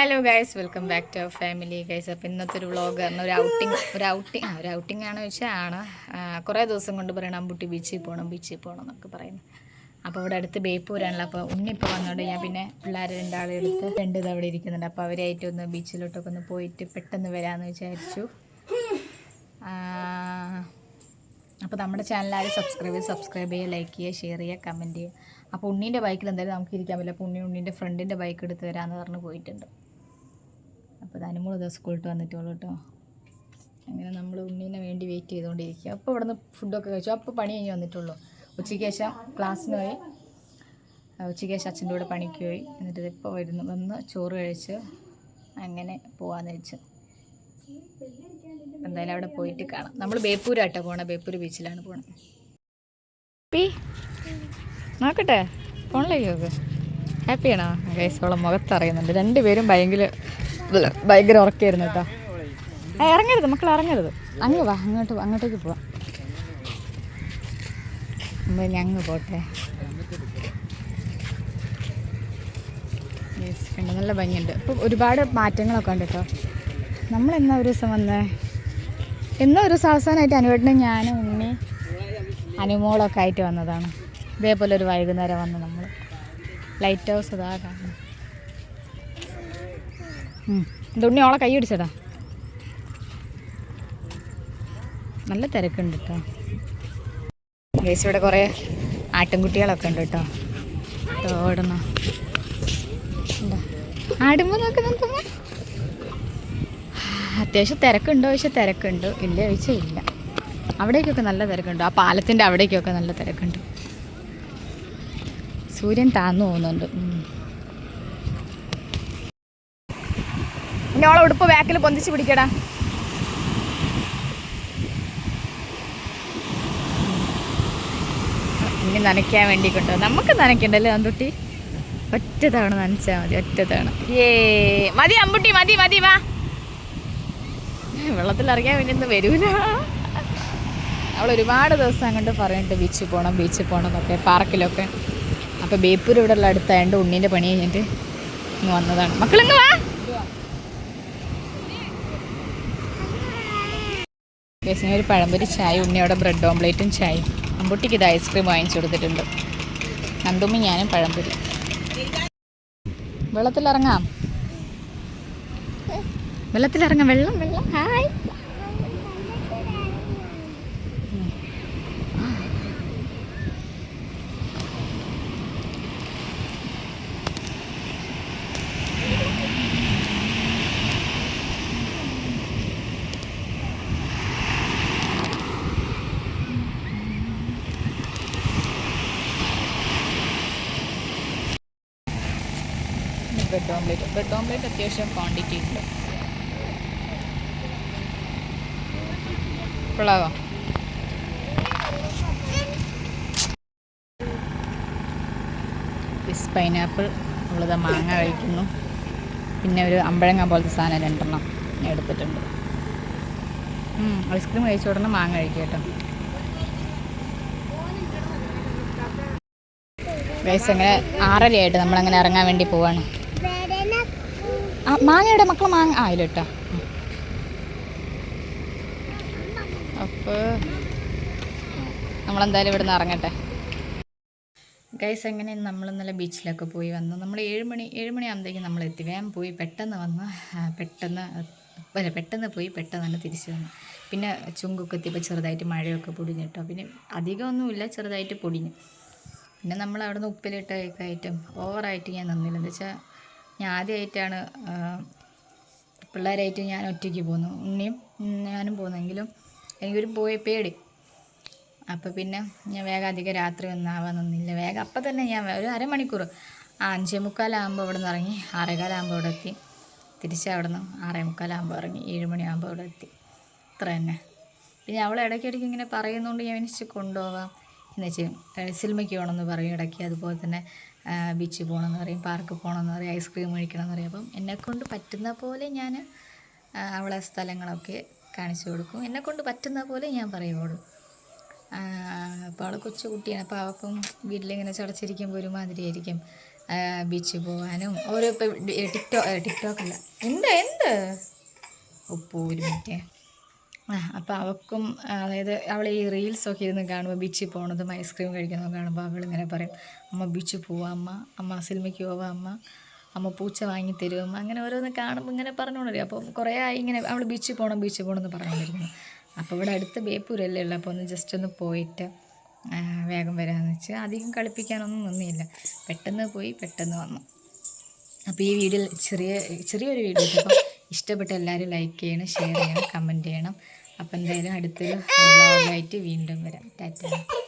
Hello guys welcome back to our family guys അപ്പോൾ ഇന്നത്തെ ഒരു വ്ളോഗ് പറഞ്ഞ ഒരു ഔട്ടിങ് ഒരു ഔട്ടിങ് ആ ഒരു ഔട്ടിംഗ് ആണെന്ന് വെച്ചാൽ ആണ് കുറേ ദിവസം കൊണ്ട് പറയണം അമ്പുട്ടി ബീച്ചിൽ പോകണം ബീച്ചിൽ പോകണം എന്നൊക്കെ പറയുന്നു അപ്പോൾ ഇവിടെ അടുത്ത് ബേപ്പൂരാണല്ലോ. അപ്പോൾ ഉണ്ണിപ്പോൾ വന്നോണ്ട് ഞാൻ പിന്നെ പിള്ളേർ രണ്ടാളെ എടുത്ത് രണ്ട് ഇത് അവിടെ ഇരിക്കുന്നുണ്ട്. അപ്പോൾ അവരായിട്ട് ഒന്ന് ബീച്ചിലോട്ടൊക്കെ ഒന്ന് പോയിട്ട് പെട്ടെന്ന് വരാമെന്ന് വിചാരിച്ചു. അപ്പോൾ നമ്മുടെ ചാനൽ സബ്സ്ക്രൈബ് ചെയ്യുക സബ്സ്ക്രൈബ് ചെയ്യുക ലൈക്ക് ചെയ്യുക ഷെയർ ചെയ്യുക കമന്റ് ചെയ്യുക അപ്പോൾ ഉണ്ണീന്റെ ബൈക്കിൽ എന്തായാലും നമുക്ക് ഇരിക്കാൻ പറ്റില്ല. അപ്പോൾ ഉണ്ണി ഉണ്ണീന്റെ ഫ്രണ്ടിന്റെ ബൈക്ക് എടുത്ത് തരാമെന്ന് പറഞ്ഞ് പോയിട്ടുണ്ട്. അപ്പോൾ അനുമോൾ ദിവസം സ്കൂളിട്ട് വന്നിട്ടുള്ളൂ കേട്ടോ അങ്ങനെ നമ്മൾ ഉണ്ണീനെ വേണ്ടി വെയിറ്റ് ചെയ്തുകൊണ്ടിരിക്കുക അപ്പോൾ ഇവിടെ നിന്ന് ഫുഡൊക്കെ കഴിച്ചു. അപ്പോൾ പണി കഴിഞ്ഞ് വന്നിട്ടുള്ളൂ. ഉച്ചയ്ക്ക് ശേഷം ക്ലാസ്സിന് പോയി. ഉച്ചയ്ക്ക് ശേഷം അച്ഛന്റെ കൂടെ പണിക്ക് പോയി. എന്നിട്ട് ഇപ്പോൾ വരുന്നു. വന്ന് ചോറ് കഴിച്ച് അങ്ങനെ പോവാന്ന് വെച്ച് എന്തായാലും അവിടെ പോയിട്ട് കാണാം. നമ്മൾ ബേപ്പൂരാട്ടോ പോണേ. ബേപ്പൂർ ബീച്ചിലാണ് പോണത് പി നോക്കട്ടെ. ഫോണിലേക്ക് നോക്ക്. ഹാപ്പിയാണോ ഗൈസോളം മുഖത്തറിയുന്നുണ്ട്. രണ്ടുപേരും ഭയങ്കര ഭയങ്കര ഉറക്കായിരുന്നു കേട്ടോ. ഇറങ്ങരുത് മക്കൾ ഇറങ്ങരുത്. അങ്ങ് വാ അങ്ങോട്ട് അങ്ങോട്ടേക്ക് പോവാം. ഞങ്ങ് പോട്ടെ. നല്ല ഭംഗിയുണ്ട്. ഇപ്പം ഒരുപാട് മാറ്റങ്ങളൊക്കെ ഉണ്ട് കേട്ടോ. നമ്മൾ എന്നാ ഒരു ദിവസം വന്നേ? എന്നോ ഒരു ദിവസം അവസാനമായിട്ട് അനുവേട്ടനും ഞാനും ഉണ്ണി അനുമോളൊക്കെ ആയിട്ട് വന്നതാണ്. ഇതേപോലെ ഒരു വൈകുന്നേരം വന്ന് നമ്മൾ ലൈറ്റ് ഹൗസ് ഇതാ കാണും ഉണ്ണി ഓളെ കൈ പിടിച്ചടാ. നല്ല തിരക്കുണ്ട് കേട്ടോ ഗേസ് ഇവിടെ കുറേ ആട്ടിൻകുട്ടികളൊക്കെ ഉണ്ട് കേട്ടോ ഓടുന്ന. ആടുമ്പോൾ നോക്കുന്നുണ്ടോ അത്യാവശ്യം തിരക്കുണ്ടോ ചോദിച്ചാൽ തിരക്കുണ്ട്. ഇല്ല ചോദിച്ചാൽ ഇല്ല. അവിടേക്കൊക്കെ നല്ല തിരക്കുണ്ട്. ആ പാലത്തിന്റെ അവിടേക്കൊക്കെ നല്ല തിരക്കുണ്ട്. സൂര്യൻ താന്നു പോകുന്നുണ്ട്. ഇനി ഓളെ ഉടുപ്പ് ബാക്കിൽ പൊന്തിച്ച് പിടിക്കടാ. ഇനി നനയ്ക്കാൻ വേണ്ടി കൊണ്ടോ നമുക്ക് നനയ്ക്കണ്ടല്ലേ അന്തുട്ടി? ഒറ്റ തവണ നനച്ചാൽ മതി ഒറ്റ തവണ. ഏ മതി അമ്പുട്ടി മതി മതി വാ. വെള്ളത്തിൽ ഇറങ്ങിയാൽ പിന്നെ ഒന്നും വരൂല. അവൾ ഒരുപാട് ദിവസം അങ്ങോട്ട് പറഞ്ഞിട്ട് ബീച്ചിൽ പോകണം ബീച്ചിൽ പോകണം എന്നൊക്കെ പാർക്കിലൊക്കെ. അപ്പോൾ ബേപ്പൂർ ഇവിടെ ഉള്ള അടുത്തായതുകൊണ്ട് ഉണ്ണീന്റെ പണി കഴിഞ്ഞിട്ട് ഇങ്ങ് വന്നതാണ്. മക്കളിങ്ങ് വാ. കേസിന് ഒരു പഴംപൊരി ചായ ഉണ്ണിയോടെ ബ്രെഡ് ഓംലേറ്റും ചായയും. അമ്പുട്ടിക്ക് ഇത് ഐസ്ക്രീം വാങ്ങിച്ചു കൊടുത്തിട്ടുണ്ട്. നന്ദുമ്മി ഞാനും പഴംപൊരി. വെള്ളത്തിലിറങ്ങാം. വെള്ളത്തിലിറങ്ങാം. വെള്ളം വെള്ളം. Hi. Bread omelette bread omelette അത്യാവശ്യം ക്വാണ്ടിറ്റി ഉണ്ട്. കൊള്ളാവോ? ഫിസ് പൈനാപ്പിൾ ഉള്ളത് മാങ്ങ കഴിക്കുന്നു. പിന്നെ ഒരു അമ്പഴങ്ങ പോലത്തെ സാധനം രണ്ടെണ്ണം എടുത്തിട്ടുണ്ട്. ഐസ്ക്രീം കഴിച്ച ഉടനെ മാങ്ങ കഴിക്കുക കേട്ടോ. അങ്ങനെ ആറരയായിട്ട് നമ്മളങ്ങനെ ഇറങ്ങാൻ വേണ്ടി പോവാണ്. മാങ്ങയുടെ മക്കൾ മാങ്ങ ആയില്ല കേട്ടോ അപ്പോൾ നമ്മളെന്തായാലും ഇവിടെ നിന്ന് ഇറങ്ങട്ടെ. ഗൈസ് എങ്ങനെയാണ് നമ്മൾ ഇന്നലെ ബീച്ചിലൊക്കെ പോയി വന്നു? നമ്മൾ ഏഴ് മണി ഏഴ് മണി ആകുമ്പോഴത്തേക്കും നമ്മൾ എത്തി. വേഗം പോയി പെട്ടെന്ന് വന്ന് പെട്ടെന്ന് അല്ല പെട്ടെന്ന് പോയി പെട്ടെന്ന് തന്നെ തിരിച്ചു വന്നു. പിന്നെ ചുങ്കൊക്കെ എത്തിയപ്പോൾ ചെറുതായിട്ട് മഴയൊക്കെ പൊടിഞ്ഞു കേട്ടോ പിന്നെ അധികമൊന്നുമില്ല ചെറുതായിട്ട് പൊടിഞ്ഞു. പിന്നെ നമ്മൾ അവിടെ നിന്ന് ഉപ്പിലിട്ട ഐറ്റം ഓവറായിട്ട് ഞാൻ നിന്നില്ല. എന്താ വെച്ചാൽ ഞാൻ ആദ്യമായിട്ടാണ് പിള്ളേരായിട്ട് ഞാൻ ഒറ്റയ്ക്ക് പോന്നു ഉണ്ണിയും ഞാനും പോന്നെങ്കിലും എനിക്കൊരു പോയി പേടി. അപ്പോൾ പിന്നെ ഞാൻ വേഗം അധികം രാത്രി ഒന്നും ആവാൻ നിന്നില്ല. വേഗം അപ്പം തന്നെ ഞാൻ ഒരു അരമണിക്കൂർ ആ അഞ്ചേ മുക്കാലാകുമ്പോൾ ഇവിടെ നിന്ന് ഇറങ്ങി. ആറേകാലാകുമ്പോൾ ഇവിടെ എത്തി. തിരിച്ച് അവിടെ നിന്ന് ആറേ മുക്കാലാകുമ്പോൾ ഇറങ്ങി. ഏഴ് മണിയാകുമ്പോൾ ഇവിടെ എത്തി. അത്ര തന്നെ. പിന്നെ അവൾ ഇടയ്ക്കിടയ്ക്ക് ഇങ്ങനെ പറയുന്നതുകൊണ്ട് ഞാൻ എനിക്ക് കൊണ്ടുപോകാം എന്ന് വെച്ചാൽ സിനിമയ്ക്ക് പോകണമെന്ന് പറയും. ഇടയ്ക്ക് അതുപോലെ തന്നെ ബീച്ചിൽ പോകണമെന്ന് പറയും പാർക്ക് പോകണമെന്ന് പറയും ഐസ്ക്രീം കഴിക്കണമെന്ന് പറയും. അപ്പം എന്നെക്കൊണ്ട് പറ്റുന്ന പോലെ ഞാൻ അവളെ സ്ഥലങ്ങളൊക്കെ കാണിച്ചു കൊടുക്കും. എന്നെക്കൊണ്ട് പറ്റുന്ന പോലെ ഞാൻ പറയുള്ളൂ. അപ്പോൾ അവൾ കൊച്ചു കുട്ടിയാണ്. അപ്പോൾ അവൾക്കും വീട്ടിലിങ്ങനെ ചടച്ചിരിക്കുമ്പോൾ ഒരുമാതിരിയായിരിക്കും ബീച്ച് പോകാനും. ഓരോ ഇപ്പോൾ ടിക്ടോ ടിക്ടോക്ക് അല്ല എന്താ? എന്ത് മിനിറ്റ്. ആ അപ്പോൾ അവൾക്കും അതായത് അവൾ ഈ റീൽസൊക്കെ ഇരുന്ന് കാണുമ്പോൾ ബീച്ചിൽ പോണതും ഐസ്ക്രീം കഴിക്കുന്നതും കാണുമ്പോൾ അവൾ ഇങ്ങനെ പറയും അമ്മ ബീച്ചിൽ പോവാം അമ്മ അമ്മ സിനിമയ്ക്ക് പോവാം അമ്മ അമ്മ പൂച്ച വാങ്ങി തരും. അങ്ങനെ ഓരോന്ന് കാണുമ്പോൾ ഇങ്ങനെ പറഞ്ഞുകൊണ്ടിരിക്കും അപ്പോൾ കുറേ ആയി ഇങ്ങനെ അവൾ ബീച്ചിൽ പോകണം ബീച്ചിൽ പോകണം എന്ന് പറഞ്ഞുകൊണ്ടിരിക്കുന്നു അപ്പോൾ ഇവിടെ അടുത്ത് ബേപ്പൂരല്ലേ ഉള്ളൂ. അപ്പോൾ ഒന്ന് ജസ്റ്റ് ഒന്ന് പോയിട്ട് വേഗം വരാമെന്ന് വെച്ച് അധികം കളിപ്പിക്കാനൊന്നും നിന്നില്ല. പെട്ടെന്ന് പോയി പെട്ടെന്ന് വന്നു. അപ്പോൾ ഈ വീഡിയോ ചെറിയ ചെറിയൊരു വീഡിയോ അപ്പോൾ ഇഷ്ടപ്പെട്ട എല്ലാവരും ലൈക്ക് ചെയ്യണം ഷെയർ ചെയ്യണം കമന്റ് ചെയ്യണം. അപ്പം എന്തായാലും അടുത്തൊരു വ്ളോഗായിട്ട് വീണ്ടും വരാം. ടാറ്റ.